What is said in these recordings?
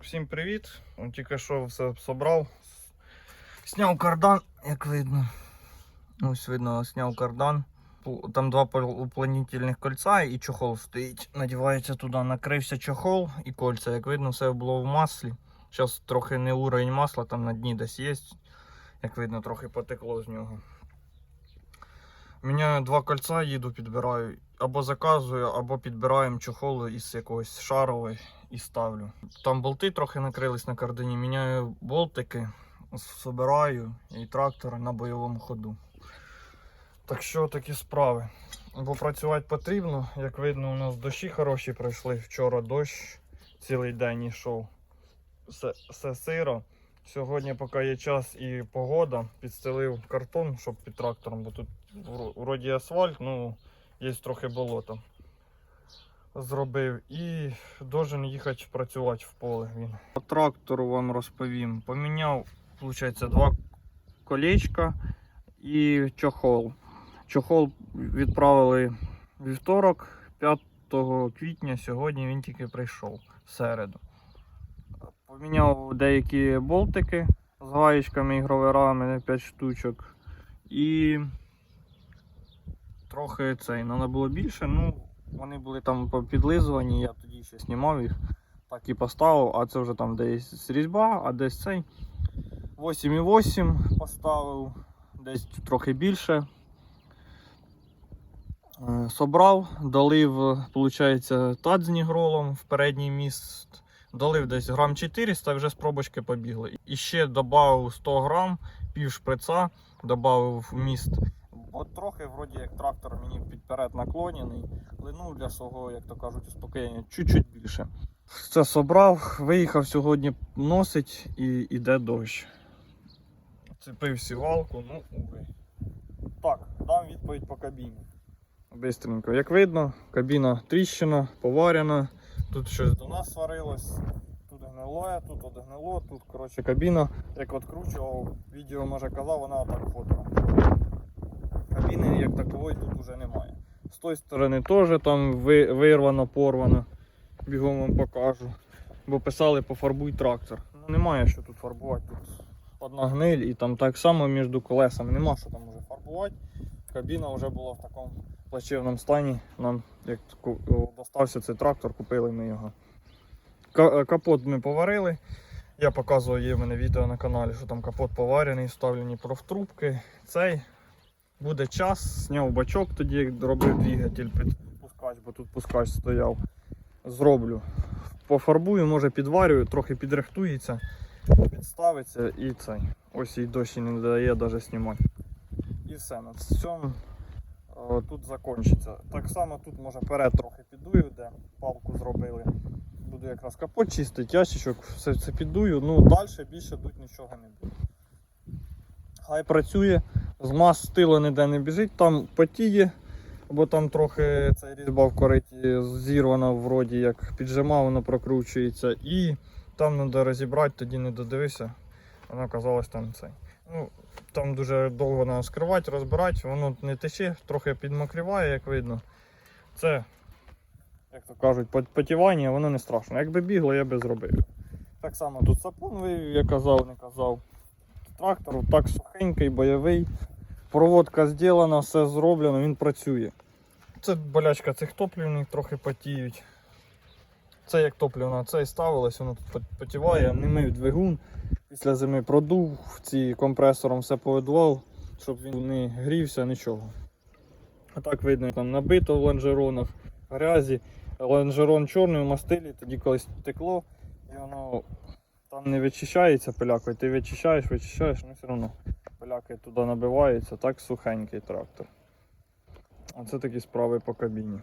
Всім привіт! Тільки що все собрав. Сняв кардан, як видно. Ось видно, сняв кардан. Там два уплотнительних кольця і чохол стоїть. Надівається туди, накрився чохол і кольця. Як видно, все було в маслі. Зараз трохи не уровень масла, там на дні десь є. Як видно, трохи потекло з нього. Міняю два кольця, їду підбираю. Або заказую, або підбираємо чохол із якогось шарової і ставлю. Там болти трохи накрились на кардані, міняю болтики, собираю і трактор на бойовому ходу. Так що такі справи. Бо працювати потрібно. Як видно, у нас дощі хороші пройшли. Вчора дощ цілий день йшов. Все, все сиро. Сьогодні, поки є час і погода, підстелив картон, щоб під трактором, бо тут вроді асфальт, ну є трохи болото зробив і должен їхати працювати в поле він. По трактору вам розповім. Поміняв, виходить, два колечка і чохол. Чохол відправили вівторок, 5 квітня, сьогодні він тільки прийшов в середу. Поміняв деякі болтики з гаєчками і гроверами 5 штучок. І трохи цей, треба було більше. Ну, вони були там підлизувані, я тоді ще знімав їх, так і поставив, а це вже там десь різьба, а десь цей 8,8 поставив, десь трохи більше. Е, Собрав, долив, виходить, тат з нігролом в передній міст. Долив десь грам 400 вже з пробочки побігли. І ще додав 100 грам, пів шприца, додав в міст. От трохи, вроді як трактор мені підперед наклонений, линув для свого, як то кажуть, успокоєння чуть-чуть більше. Це собрав, виїхав сьогодні носить і йде дощ. Цепив сівалку, ну увы. Так, дам відповідь по кабіні. Бистренько. Як видно, кабіна тріщина, поварена, тут щось до нас сварилось, тут гнило, тут от гнило, тут коротше кабіна, як відкручував, відео може казав, вона так ходила. Кабіни як такової тут вже немає. З тої сторони теж там вирвано, порвано. Бігом вам покажу. Бо писали пофарбуй трактор. Ну немає що тут фарбувати. Тут одна гниль і там так само між колесами. Нема що там вже фарбувати. Кабіна вже була в такому плачевному стані. Нам як достався цей трактор, купили ми його. Капот ми поварили. Я показував є в мене відео на каналі, що там капот поварений, вставлені профтрубки. Цей буде час, зняв бачок тоді, як робив двигатель пускач, бо тут пускач стояв. Зроблю. Пофарбую, може підварюю, трохи підрихтується, підставиться і цей. Ось і дощі не дає навіть знімати. І все. На цьому е, тут закінчиться. Так само тут може перед трохи піддую, де палку зробили. Буду якраз капот чистити, ящичок, все це піддую, ну далі більше дуть нічого не буде. Хай працює, з мас ніде не біжить, там потіє, бо там трохи ця різьба в кориті зірвана, вроді як піджимав, воно прокручується. І там треба розібрати, тоді не додивився. Воно казалось там цей. Ну, там дуже довго треба скривати, розбирати, воно не тече, трохи підмокріває, як видно. Це, як то кажуть, потівання, воно не страшно. Якби бігло, я би зробив. Так само тут сапун вивів, я казав, не казав. Трактор так сухенький, бойовий. Проводка зроблена, все зроблено, він працює. Це болячка цих топлівних трохи потіють. Це як топлівна, це і ставилось, воно тут потіває, не мив двигун. Після зими продув, ці компресором все повидував, щоб він не грівся, нічого. А так видно, там набито в лонжеронах, грязі. Лонжерон чорний в мастилі, тоді колись текло, і воно там не вичищається пилякою, ти вичищаєш, вичищаєш, ну все одно пиляки туди набиваються, так сухенький трактор. Оце такі справи по кабіні.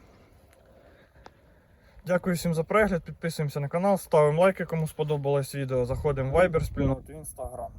Дякую всім за перегляд, підписуємося на канал, ставимо лайки, кому сподобалось відео, заходимо в Viber, спільноту Instagram.